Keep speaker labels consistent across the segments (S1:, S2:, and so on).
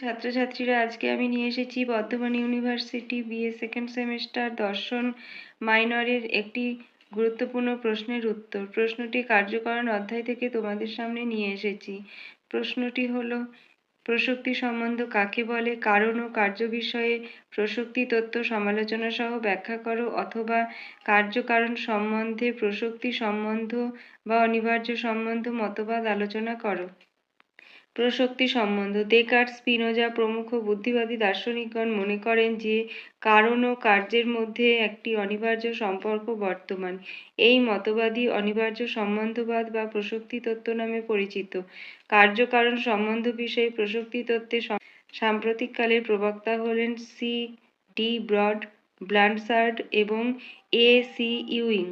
S1: ছাত্রছাত্রীরা, আজকে আমি নিয়ে এসেছি Bardhaman university BA second semester দর্শন মাইনরের একটি গুরুত্বপূর্ণ প্রশ্নের উত্তর। প্রশ্নটি কার্যকরণ অধ্যায় থেকে তোমাদের সামনে নিয়ে এসেছি। প্রশ্নটি হলো, প্রসক্তি সম্বন্ধ কাকে বলে? কারণ ও কার্য বিষয়ে প্রসক্তি তত্ত্ব সমালোচনা সহ ব্যাখ্যা করো অথবা কার্যকারণ সম্বন্ধে প্রসক্তি সম্বন্ধ বা অনিবার্য সম্বন্ধ মতবাদ আলোচনা করো। প্রসক্তি সম্বন্ধ। দেকার্ট স্পিনোজা প্রমুখ বুদ্ধিবাদী দার্শনিকগণ মনে করেন যে, কারণ ও কার্যের মধ্যে একটি অনিবার্য সম্পর্ক বর্তমান। এই মতবাদী অনিবার্য সম্বন্ধবাদ বা প্রশক্তি তত্ত্ব নামে পরিচিত। কার্যকারণ সম্বন্ধ বিষয়ে প্রসক্তি তত্ত্বের সাম্প্রতিককালের প্রবক্তা হলেন সি ডি ব্রড ব্লান্ডসার্ড এবং এ সি ইউইং।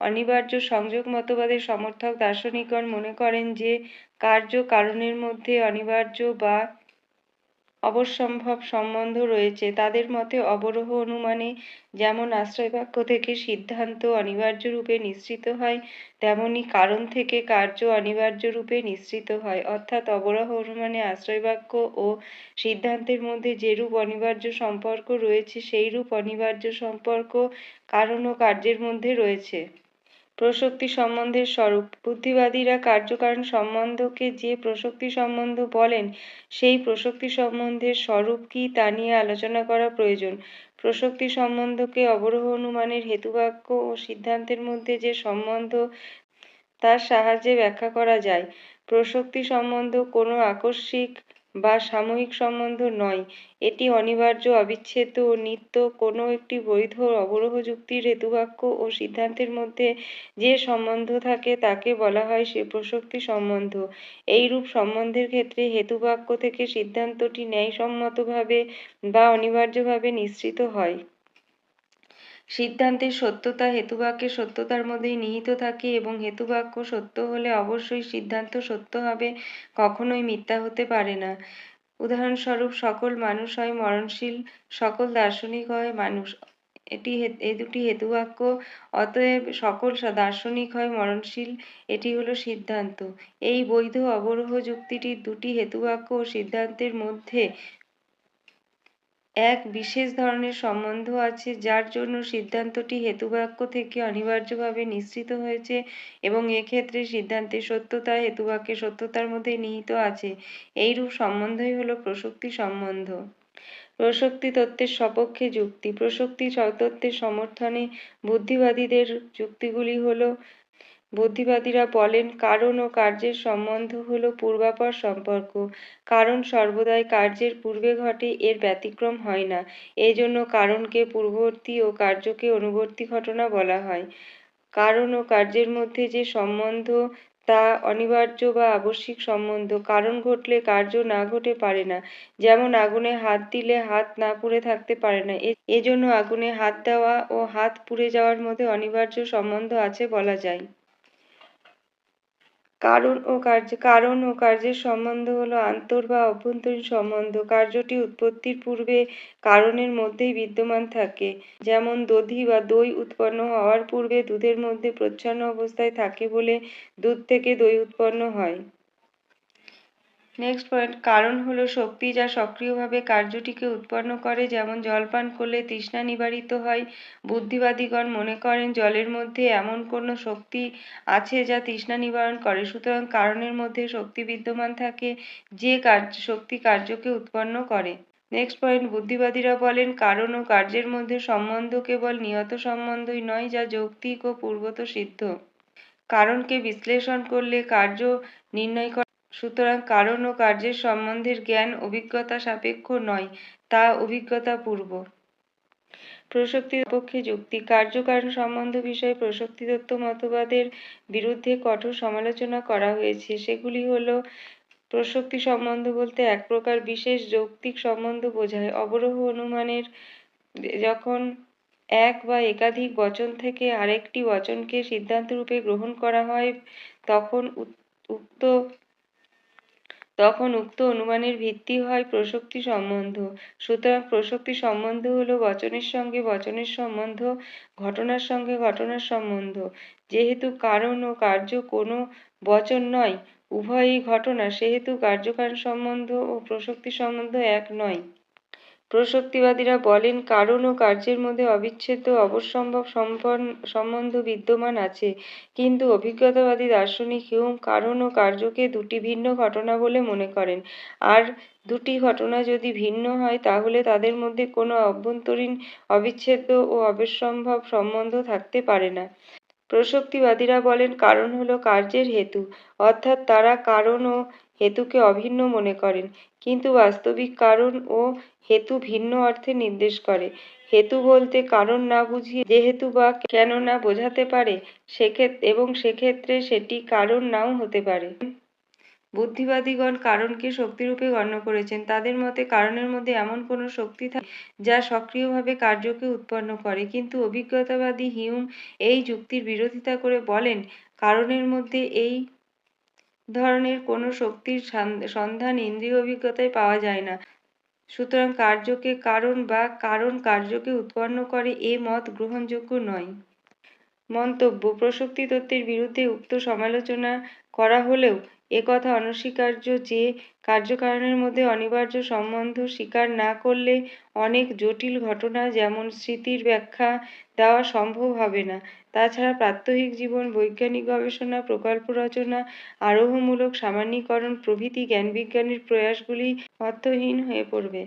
S1: অনিবার্য সংযোগ মতবাদের সমর্থক দার্শনিকগণ মনে করেন যে, কার্য কারণের মধ্যে অনিবার্য বা অবশ্যম্ভব সম্বন্ধ রয়েছে। তাদের মতে, অবরোহ অনুমানে যেমন আশ্রয়বাক্য থেকে সিদ্ধান্ত অনিবার্য রূপে নিশ্চিত হয়, তেমনি কারণ থেকে কার্য অনিবার্য রূপে নিশ্চিত হয়। অর্থাৎ অবরোহ অনুমানে আশ্রয়বাক্য ও সিদ্ধান্তের মধ্যে যেরূপ অনিবার্য সম্পর্ক রয়েছে, সেইরূপ অনিবার্য সম্পর্ক কারণ ও কার্যের মধ্যে রয়েছে। প্রসক্তি সম্বন্ধের স্বরূপ। বুদ্ধিবাদীরা কার্যকারণ সম্বন্ধকে যে প্রসক্তি সম্বন্ধ বলেন, সেই প্রসক্তি সম্বন্ধের স্বরূপ কি তা নিয়ে আলোচনা করা প্রয়োজন। প্রসক্তি সম্বন্ধকে অবরোহ অনুমানের হেতুবাক্য ও সিদ্ধান্তের মধ্যে যে সম্বন্ধ, তার সাহায্যে ব্যাখ্যা করা যায়। প্রসক্তি সম্বন্ধ কোনো আকস্মিক বা সাময়িক সম্বন্ধ নয়। এটি অনিবার্য, অবিচ্ছেদ্য ও নিত্য কোনো একটি বৈধ অবরোহ যুক্তির হেতুবাক্য ও সিদ্ধান্তের মধ্যে যে সম্বন্ধ থাকে তাকে বলা হয় সে প্রসক্তি সম্বন্ধ। এইরূপ সম্বন্ধের ক্ষেত্রে হেতুবাক্য থেকে সিদ্ধান্তটি ন্যায়সম্মতভাবে বা অনিবার্যভাবে নিশ্চিত হয়। সিদ্ধান্তের সত্যতা হেতুবাক্যের সত্যতার মধ্যেই নিহিত থাকে এবং হেতুবাক্য সত্য হলে অবশ্যই সিদ্ধান্ত সত্য হবে, কখনোই মিথ্যা হতে পারে না। উদাহরণস্বরূপ, সকল মানুষ হয় মরণশীল, সকল দার্শনিক হয় মানুষ। এটি এই দুটি হেতুবাক্য, অতএব সকল দার্শনিক হয় মরণশীল, এটি হলো সিদ্ধান্ত। এই বৈধ অবরোহ যুক্তিটির দুটি হেতুবাক্য ও সিদ্ধান্তের মধ্যে এক বিশেষ ধরনের সম্বন্ধ আছে যার জন্য সিদ্ধান্তটি হেতুবাক্য থেকে অনিবার্যভাবে নিশ্চিত হয়েছে এবং এক্ষেত্রে সিদ্ধান্তের সত্যতা হেতুবাক্যের সত্যতার মধ্যে নিহিত আছে। এইরূপ সম্বন্ধই হলো প্রসক্তি সম্বন্ধ। প্রসক্তি তত্ত্বের সপক্ষে যুক্তি। প্রসক্তি তত্ত্বের সমর্থনে বুদ্ধিবাদীদের যুক্তিগুলি হলো বুদ্ধিবাদীরা বলেন, কারণ ও কার্যের সম্বন্ধ হল পূর্বাপর সম্পর্ক। কারণ সর্বদাই কার্যের পূর্বে ঘটে, এর ব্যতিক্রম হয় না। এই জন্য কারণকে পূর্ববর্তী ও কার্যকে অনুবর্তী ঘটনা বলা হয়। কারণ ও কার্যের মধ্যে যে সম্বন্ধ, তা অনিবার্য বা আবশ্যিক সম্বন্ধ। কারণ ঘটলে কার্য না ঘটে পারে না। যেমন আগুনে হাত দিলে হাত না পুড়ে থাকতে পারে না। এজন্য আগুনে হাত দেওয়া ও হাত পুড়ে যাওয়ার মধ্যে অনিবার্য সম্বন্ধ আছে বলা যায়। কারণ ও কার্য, কারণ ও কার্যের সম্বন্ধ হলো আন্তর বা অভ্যন্তরীণ সম্বন্ধ। কার্যটি উৎপত্তির পূর্বে কারণের মধ্যেই বিদ্যমান থাকে। যেমন দধি বা দই উৎপন্ন হওয়ার পূর্বে দুধের মধ্যে প্রচ্ছন্ন অবস্থায় থাকে বলে দুধ থেকে দই উৎপন্ন হয়। নেক্সট পয়েন্ট কারণ হলো শক্তি যা সক্রিয়ভাবে কার্যটিকে উৎপন্ন করে, যেমন জল পান করলে তৃষ্ণা নিবারিত হয়। বুদ্ধিবাদীগণ মনে করেন জলের মধ্যে এমন কোনো শক্তি আছে যা তৃষ্ণা নিবারণ করে। সুতরাং কারণের মধ্যে শক্তি বিদ্যমান থাকে, যে কার্য, শক্তি কার্যকে উৎপন্ন করে। নেক্সট পয়েন্ট বুদ্ধিবাদীরা বলেন কারণ ও কার্যের মধ্যে সম্বন্ধ কেবল নিয়ত সম্বন্ধই নয়, যা যৌক্তিক ও পূর্বত সিদ্ধ কারণকে বিশ্লেষণ করলে কার্য নির্ণয় করা সুতরাং কারণ ও কার্যের সম্বন্ধের জ্ঞান অভিজ্ঞতা সাপেক্ষ নয়, তা অভিজ্ঞতা পূর্ব। প্রসক্তির পক্ষে যুক্তি। কার্যকারণ সম্বন্ধ বিষয়ে প্রসক্তি তত্ত্ব মতবাদের বিরুদ্ধে কঠোর সমালোচনা করা হয়েছে। সেগুলি হলো, প্রসক্তি সম্বন্ধ বলতে এক প্রকার বিশেষ যৌক্তিক সম্বন্ধ বোঝায়। অবরোহ অনুমানের যখন এক বা একাধিক বচন থেকে আরেকটি বচনকে সিদ্ধান্ত রূপে গ্রহণ করা হয়, তখন উক্ত তখন উক্ত অনুমানের ভিত্তি হয় প্রসক্তি সম্বন্ধ। সুতরাং প্রসক্তি সম্বন্ধ হলো বচনের সঙ্গে বচনের সম্বন্ধ, ঘটনার সঙ্গে ঘটনার সম্বন্ধ। যেহেতু কারণ ও কার্য কোনো বচন নয়, উভয়ই ঘটনা, সেহেতু কার্যকারণ সম্বন্ধ ও প্রসক্তি সম্বন্ধ এক নয়। প্রসক্তিবাদীরা বলেন, কারণ ও কার্যের মধ্যে অবিচ্ছেদ্য অবশ্যম্ভব সম্বন্ধ বিদ্যমান আছে। কিন্তু অভিজ্ঞতাবাদী দার্শনিক হিউম কারণ ও কার্যকে দুটি ভিন্ন ঘটনা বলে মনে করেন। আর দুটি ঘটনা যদি ভিন্ন হয়, তাহলে তাদের মধ্যে কোনো অভ্যন্তরীণ অবিচ্ছেদ্য ও অবশ্যম্ভব সম্বন্ধ থাকতে পারে না। প্রসক্তিবাদীরা বলেন, কারণ হলো কার্যের হেতু। অর্থাৎ তারা কারণ ও হেতুকে অভিন্ন মনে করেন। কিন্তু বাস্তবিক কারণ ও হেতু ভিন্ন অর্থে নির্দেশ করে। হেতু বলতে কারণ না বুঝিয়ে যেহেতু বা কেন না বোঝাতে পারে সেক্ষেত্রে এবং সেক্ষেত্রে সেটি কারণ নাও হতে পারে। বুদ্ধিবাদীগণ কারণকে শক্তিরূপে গণ্য করেছেন। তাদের মতে কারণের মধ্যে এমন কোনো শক্তি থাকে যা সক্রিয়ভাবে কার্যকে উৎপন্ন করে। কিন্তু অভিজ্ঞতাবাদী হিউম এই যুক্তির বিরোধিতা করে বলেন, কারণের মধ্যে এই ধরনের কোনো শক্তির সন্ধান ইন্দ্রিয় অভিজ্ঞতায় পাওয়া যায় না। সুতরাং কার্যকে কারণ বা কারণ কার্যকে উৎপন্ন করে এ মত গ্রহণযোগ্য নয়। মন্তব্য, প্রসক্তি তত্ত্বের বিরুদ্ধে উক্ত সমালোচনা করা হলেও একথা অনস্বীকার্য যে কার্যকারণের মধ্যে অনিবার্য সম্বন্ধ স্বীকার না করলে অনেক জটিল ঘটনা যেমন স্মৃতির ব্যাখ্যা দেওয়া সম্ভব হবে না। তাছাড়া প্রাত্যহিক জীবন, বৈজ্ঞানিক গবেষণা, প্রকল্প রচনা, আরোহমূলক সামান্যীকরণ প্রভৃতি জ্ঞানবিজ্ঞানের প্রয়াসগুলি অর্থহীন হয়ে পড়বে।